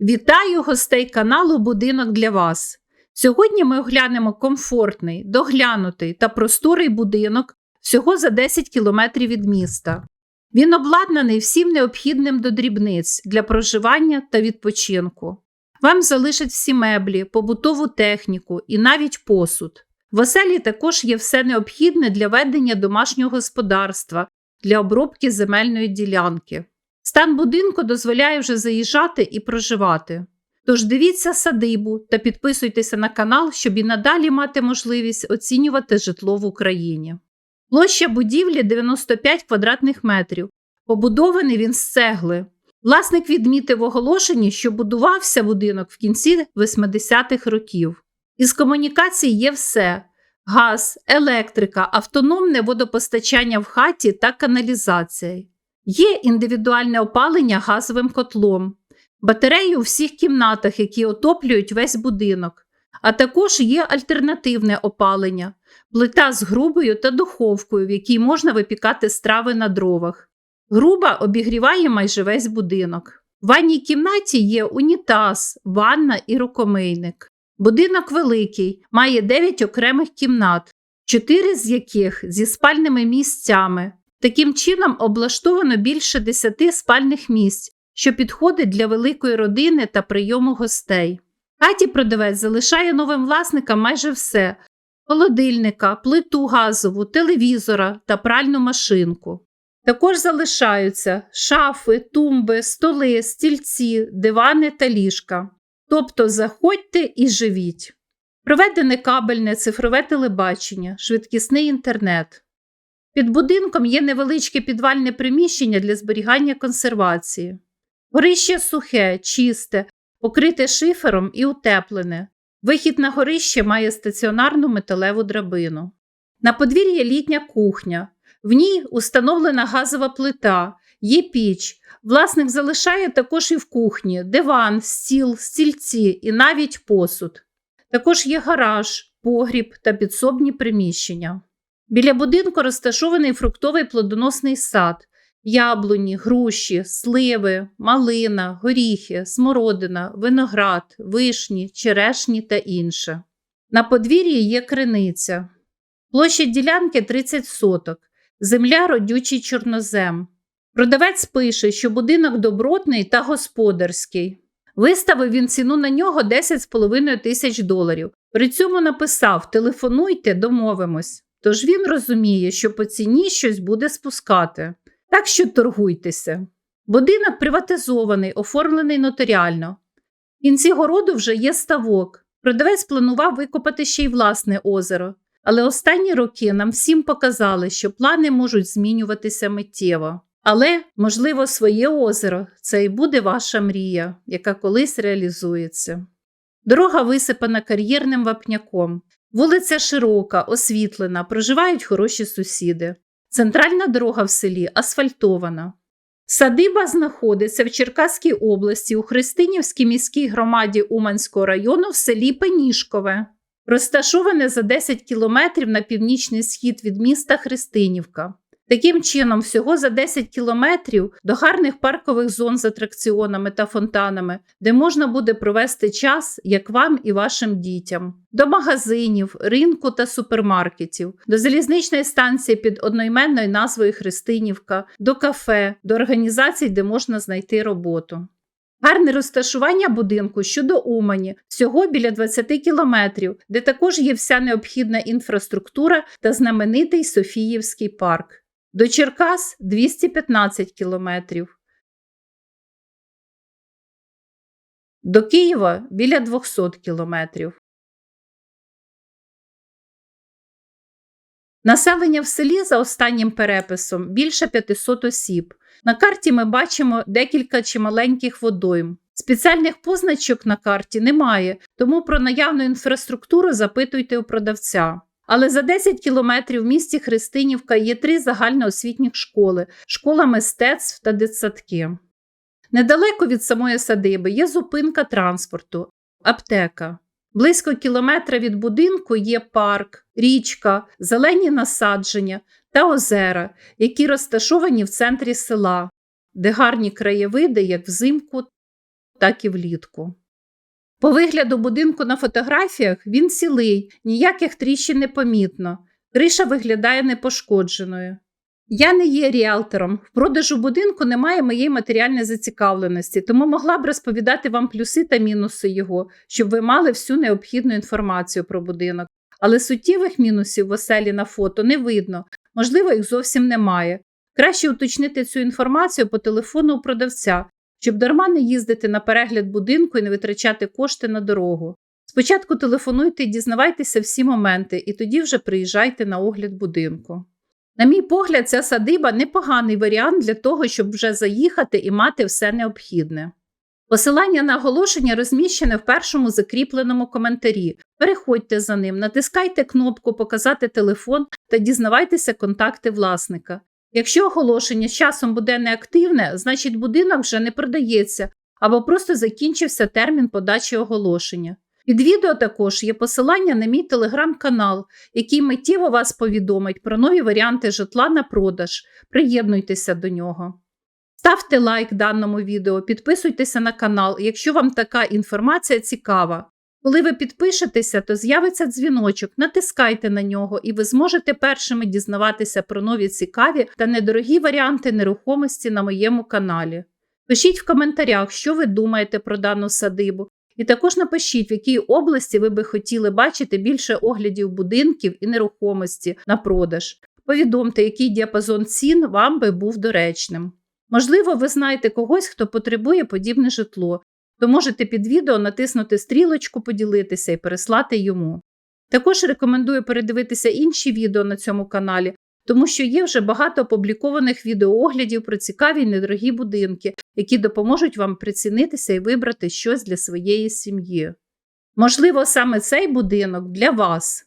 Вітаю гостей каналу Будинок для вас. Сьогодні ми оглянемо комфортний, доглянутий та просторий будинок всього за 10 кілометрів від міста. Він обладнаний всім необхідним до дрібниць для проживання та відпочинку. Вам залишать всі меблі, побутову техніку і навіть посуд. В оселі також є все необхідне для ведення домашнього господарства, для обробки земельної ділянки. Стан будинку дозволяє вже заїжджати і проживати. Тож дивіться садибу та підписуйтеся на канал, щоб і надалі мати можливість оцінювати житло в Україні. Площа будівлі 95 квадратних метрів. Побудований він з цегли. Власник відмітив оголошенні, що будувався будинок в кінці 80-х років. Із комунікацій є все: газ, електрика, автономне водопостачання в хаті та каналізація. Є індивідуальне опалення газовим котлом, батареї у всіх кімнатах, які отоплюють весь будинок, а також є альтернативне опалення, плита з грубою та духовкою, в якій можна випікати страви на дровах. Груба обігріває майже весь будинок. В ванній кімнаті є унітаз, ванна і рукомийник. Будинок великий, має 9 окремих кімнат, 4 з яких зі спальними місцями. Таким чином облаштовано більше 10 спальних місць, що підходить для великої родини та прийому гостей. Хаті продавець залишає новим власникам майже все: холодильника, плиту газову, телевізора та пральну машинку. Також залишаються шафи, тумби, столи, стільці, дивани та ліжка. Тобто заходьте і живіть. Проведене кабельне цифрове телебачення, швидкісний інтернет. Під будинком є невеличке підвальне приміщення для зберігання консервації. Горище сухе, чисте, покрите шифером і утеплене. Вихід на горище має стаціонарну металеву драбину. На подвір'ї літня кухня. В ній установлена газова плита, є піч. Власник залишає також і в кухні диван, стіл, стільці і навіть посуд. Також є гараж, погріб та підсобні приміщення. Біля будинку розташований фруктовий плодоносний сад, яблуні, груші, сливи, малина, горіхи, смородина, виноград, вишні, черешні та інше. На подвір'ї є криниця. Площа ділянки 30 соток, земля родючий чорнозем. Продавець пише, що будинок добротний та господарський. Виставив він ціну на нього 10,5 тисяч доларів. При цьому написав: телефонуйте, домовимось. Тож він розуміє, що по ціні щось буде спускати. Так що торгуйтеся. Будинок приватизований, оформлений нотаріально. В кінці городу вже є ставок. Продавець планував викопати ще й власне озеро. Але останні роки нам всім показали, що плани можуть змінюватися миттєво. Але, можливо, своє озеро це і буде ваша мрія, яка колись реалізується. Дорога висипана кар'єрним вапняком. Вулиця широка, освітлена, проживають хороші сусіди. Центральна дорога в селі асфальтована. Садиба знаходиться в Черкаській області у Христинівській міській громаді Уманського району в селі Пенішкове. Розташоване за 10 кілометрів на північний схід від міста Христинівка. Таким чином, всього за 10 кілометрів до гарних паркових зон з атракціонами та фонтанами, де можна буде провести час як вам і вашим дітям, до магазинів, ринку та супермаркетів, до залізничної станції під одноіменною назвою Христинівка, до кафе, до організацій, де можна знайти роботу. Гарне розташування будинку щодо Умані, всього біля 20 кілометрів, де також є вся необхідна інфраструктура та знаменитий Софіївський парк. До Черкас 215 кілометрів. До Києва біля 200 кілометрів. Населення в селі за останнім переписом більше 500 осіб. На карті ми бачимо декілька чималеньких водойм. Спеціальних позначок на карті немає, тому про наявну інфраструктуру запитуйте у продавця. Але за 10 кілометрів в місті Христинівка є три загальноосвітніх школи, школа мистецтв та дитсадки. Недалеко від самої садиби є зупинка транспорту, аптека. Близько кілометра від будинку є парк, річка, зелені насадження та озера, які розташовані в центрі села, де гарні краєвиди як взимку, так і влітку. По вигляду будинку на фотографіях він цілий, ніяких тріщин не помітно. Криша виглядає непошкодженою. Я не є ріалтором. В продажу будинку немає моєї матеріальної зацікавленості, тому могла б розповідати вам плюси та мінуси його, щоб ви мали всю необхідну інформацію про будинок. Але суттєвих мінусів в оселі на фото не видно, можливо, їх зовсім немає. Краще уточнити цю інформацію по телефону у продавця, щоб дарма не їздити на перегляд будинку і не витрачати кошти на дорогу. Спочатку телефонуйте і дізнавайтеся всі моменти, і тоді вже приїжджайте на огляд будинку. На мій погляд, ця садиба непоганий варіант для того, щоб вже заїхати і мати все необхідне. Посилання на оголошення розміщене в першому закріпленому коментарі. Переходьте за ним, натискайте кнопку Показати телефон та дізнавайтеся контакти власника. Якщо оголошення з часом буде неактивне, значить будинок вже не продається або просто закінчився термін подачі оголошення. Під відео також є посилання на мій телеграм-канал, який миттєво вас повідомить про нові варіанти житла на продаж. Приєднуйтеся до нього. Ставте лайк даному відео, підписуйтеся на канал, якщо вам така інформація цікава. Коли ви підпишетеся, то з'явиться дзвіночок, натискайте на нього, і ви зможете першими дізнаватися про нові цікаві та недорогі варіанти нерухомості на моєму каналі. Пишіть в коментарях, що ви думаєте про дану садибу, і також напишіть, в якій області ви би хотіли бачити більше оглядів будинків і нерухомості на продаж. Повідомте, який діапазон цін вам би був доречним. Можливо, ви знаєте когось, хто потребує подібне житло, то можете під відео натиснути стрілочку, поділитися і переслати йому. Також рекомендую передивитися інші відео на цьому каналі, тому що є вже багато опублікованих відеооглядів про цікаві й недорогі будинки, які допоможуть вам прицінитися і вибрати щось для своєї сім'ї. Можливо, саме цей будинок для вас.